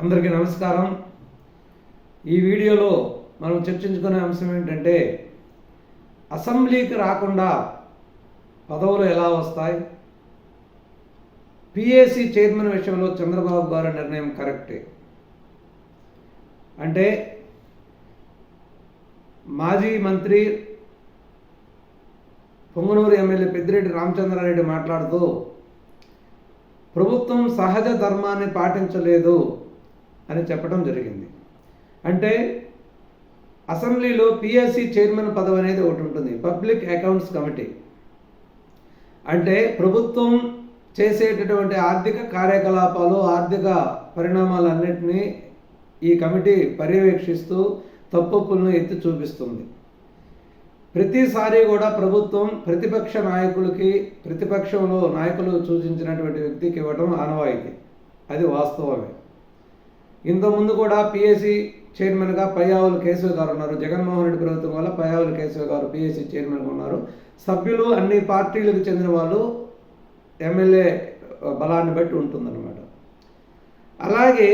అందరికీ నమస్కారం. ఈ వీడియోలో మనం చర్చించుకునే అంశం ఏంటంటే అసెంబ్లీకి రాకుండా పదవులు ఎలా వస్తాయి? పిఏసి చైర్మన్ విషయంలో చంద్రబాబు గారి నిర్ణయం కరెక్టే. అంటే మాజీ మంత్రి పొంగనూరు ఎమ్మెల్యే పెద్దిరెడ్డి రామచంద్రారెడ్డి మాట్లాడుతూ ప్రభుత్వం సహజ ధర్మాన్ని పాటించలేదు. అని చెప్పడం జరిగింది. అంటే అసెంబ్లీలో పిఎస్సి చైర్మన్ పదవి అనేది ఒకటి ఉంటుంది పబ్లిక్ అకౌంట్స్ కమిటీ. అంటే ప్రభుత్వం చేసేటటువంటి ఆర్థిక కార్యకలాపాలు ఆర్థిక పరిణామాలన్నింటినీ ఈ కమిటీ పర్యవేక్షిస్తూ తప్పులను ఎత్తి చూపిస్తుంది. ప్రతిసారి కూడా ప్రభుత్వం ప్రతిపక్ష నాయకులకి ప్రతిపక్షంలో నాయకులు సూచించినటువంటి వ్యక్తికి ఇవ్వడం ఆనవాయితీ. అది వాస్తవమే. ఇంతకుముందు కూడా పిఎస్సి చైర్మన్గా పయ్యావులు కేశవ్ గారు ఉన్నారు. జగన్మోహన్ రెడ్డి ప్రభుత్వం వల్ల పయ్యావులు కేశవ్ గారు పిఎస్సి చైర్మన్గా ఉన్నారు. సభ్యులు అన్ని పార్టీలకు చెందిన వాళ్ళు ఎమ్మెల్యే బలాన్ని బట్టి ఉంటుందన్నమాట. అలాగే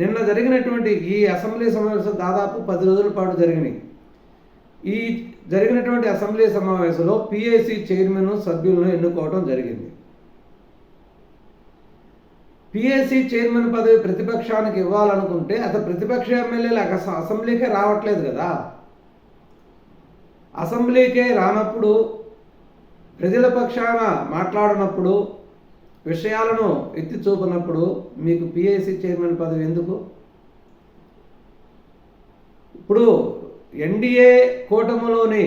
నిన్న జరిగినటువంటి ఈ అసెంబ్లీ సమావేశం దాదాపు పది రోజుల పాటు జరిగినాయి. ఈ జరిగినటువంటి అసెంబ్లీ సమావేశంలో పిఎస్సీ చైర్మన్ సభ్యులను ఎన్నుకోవడం జరిగింది. పిఎస్సి చైర్మన్ పదవి ప్రతిపక్షానికి ఇవ్వాలనుకుంటే అతను ప్రతిపక్ష ఎమ్మెల్యేలు అసెంబ్లీకే రావట్లేదు కదా. అసెంబ్లీకే రానప్పుడు ప్రజల పక్షాన మాట్లాడినప్పుడు విషయాలను ఎత్తి చూపినప్పుడు మీకు పిఎస్సి చైర్మన్ పదవి ఎందుకు? ఇప్పుడు ఎన్డీఏ కూటమిలోని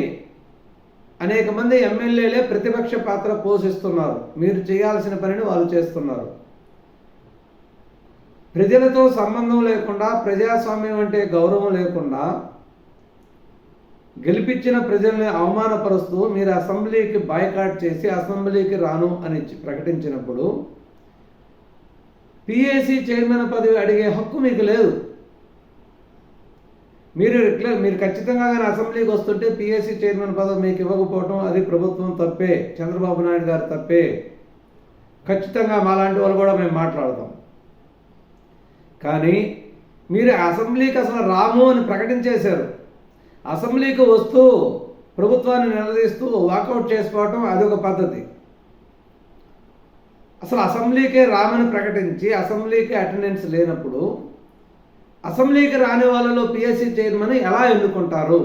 అనేక మంది ఎమ్మెల్యేలే ప్రతిపక్ష పాత్ర పోషిస్తున్నారు. మీరు చేయాల్సిన పనిని వాళ్ళు చేస్తున్నారు. ప్రజలతో సంబంధం లేకుండా ప్రజాస్వామ్యం అంటే గౌరవం లేకుండా గెలిపించిన ప్రజల్ని అవమానపరుస్తూ మీరు అసెంబ్లీకి బాయ్కాట్ చేసి అసెంబ్లీకి రాను అని ప్రకటించినప్పుడు పిఏసీ చైర్మన్ పదవి అడిగే హక్కు మీకు లేదు. మీరు మీరు ఖచ్చితంగా కానీ అసెంబ్లీకి వస్తుంటే పిఎస్సి చైర్మన్ పదవి మీకు ఇవ్వకపోవటం అది ప్రభుత్వం తప్పే చంద్రబాబు నాయుడు గారు తప్పే. ఖచ్చితంగా మాలాంటి వాళ్ళు కూడా మేము మాట్లాడతాం. కానీ మీరు అసెంబ్లీకి అసలు రాము అని ప్రకటించేశారు. అసెంబ్లీకి వస్తూ ప్రభుత్వాన్ని నిలదీస్తూ వాకౌట్ చేసుకోవటం అదొక పద్ధతి. అసలు అసెంబ్లీకే రామని ప్రకటించి అసెంబ్లీకి అటెండెన్స్ లేనప్పుడు అసెంబ్లీకి రాని వాళ్ళలో పిఎస్సి చైర్మన్ ఎలా ఎన్నుకుంటారు?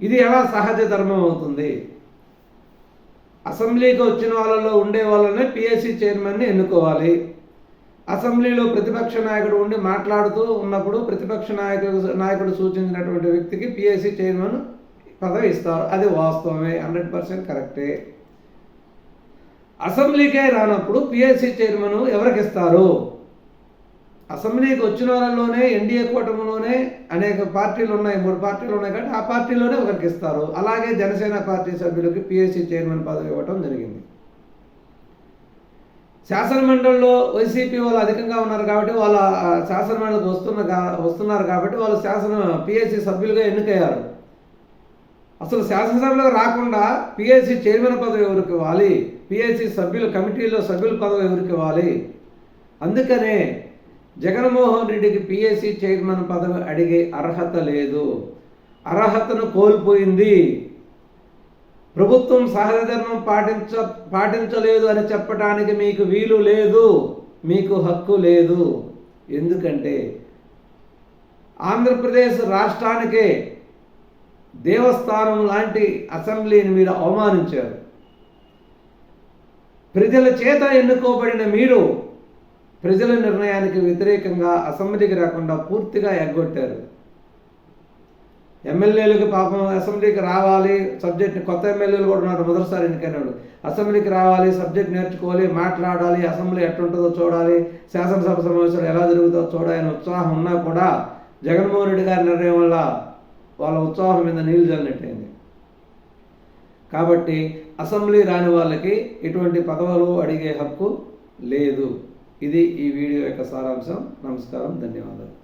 ఇది ఎలా సహజ ధర్మం అవుతుంది? అసెంబ్లీకి వచ్చిన వాళ్ళలో ఉండే వాళ్ళనే పిఎస్సి చైర్మన్ని ఎన్నుకోవాలి? అసెంబ్లీలో ప్రతిపక్ష నాయకుడు ఉండి మాట్లాడుతూ ఉన్నప్పుడు ప్రతిపక్ష నాయకుడు నాయకుడు సూచించినటువంటి వ్యక్తికి పిఎస్సి చైర్మన్ పదవి ఇస్తారు. అది వాస్తవమే హండ్రెడ్ పర్సెంట్ కరెక్టే. అసెంబ్లీకే రానప్పుడు పిఎస్సి చైర్మన్ ఎవరికి ఇస్తారు? అసెంబ్లీకి వచ్చిన వాళ్ళలోనే ఎన్డీఏ కూటమిలోనే అనేక పార్టీలు ఉన్నాయి మూడు పార్టీలు ఉన్నాయి కాబట్టి ఆ పార్టీలోనే ఒకరికి ఇస్తారు. అలాగే జనసేన పార్టీ సభ్యులకి పిఎస్సి చైర్మన్ పదవి ఇవ్వటం జరిగింది. శాసనమండలిలో వైసీపీ వాళ్ళు అధికంగా ఉన్నారు కాబట్టి వాళ్ళ శాసనమండలికి వస్తున్న వస్తున్నారు కాబట్టి వాళ్ళు శాసన పిఎస్సి సభ్యులుగా ఎన్నికయ్యారు. అసలు శాసనసభలో రాకుండా పిఎస్సి చైర్మన్ పదవి ఎవరికి ఇవ్వాలి? పిఎస్సి సభ్యుల కమిటీలో సభ్యుల పదవి ఎవరికి ఇవ్వాలి? అందుకనే జగన్మోహన్ రెడ్డికి పిఎస్సి చైర్మన్ పదవి అడిగే అర్హత లేదు. అర్హతను కోల్పోయింది ప్రభుత్వం సహజ ధర్మం పాటించ పాటించలేదు అని చెప్పడానికి మీకు వీలు లేదు. మీకు హక్కు లేదు. ఎందుకంటే ఆంధ్రప్రదేశ్ రాష్ట్రానికే దేవస్థానం లాంటి అసెంబ్లీని మీరు అవమానించారు. ప్రజల చేత ఎన్నుకోబడిన మీరు ప్రజల నిర్ణయానికి వ్యతిరేకంగా అసెంబ్లీకి రాకుండా పూర్తిగా ఎగ్గొట్టారు. ఎమ్మెల్యేలకు పాపం అసెంబ్లీకి రావాలి సబ్జెక్ట్ కొత్త ఎమ్మెల్యేలు కూడా ఉన్నారు మొదటిసారి ఎన్నికైనాడు అసెంబ్లీకి రావాలి సబ్జెక్ట్ నేర్చుకోవాలి మాట్లాడాలి అసెంబ్లీ ఎట్లుంటుందో చూడాలి శాసనసభ సమావేశాలు ఎలా జరుగుతుందో చూడాలని ఉత్సాహం ఉన్నా కూడా జగన్మోహన్ రెడ్డి గారి నిర్ణయం వల్ల వాళ్ళ ఉత్సాహం మీద నీళ్ళు జల్లినట్టయింది కాబట్టి అసెంబ్లీ రాని వాళ్ళకి ఎటువంటి పదవులు అడిగే హక్కు లేదు. ఇది ఈ వీడియో యొక్క సారాంశం. నమస్కారం ధన్యవాదాలు.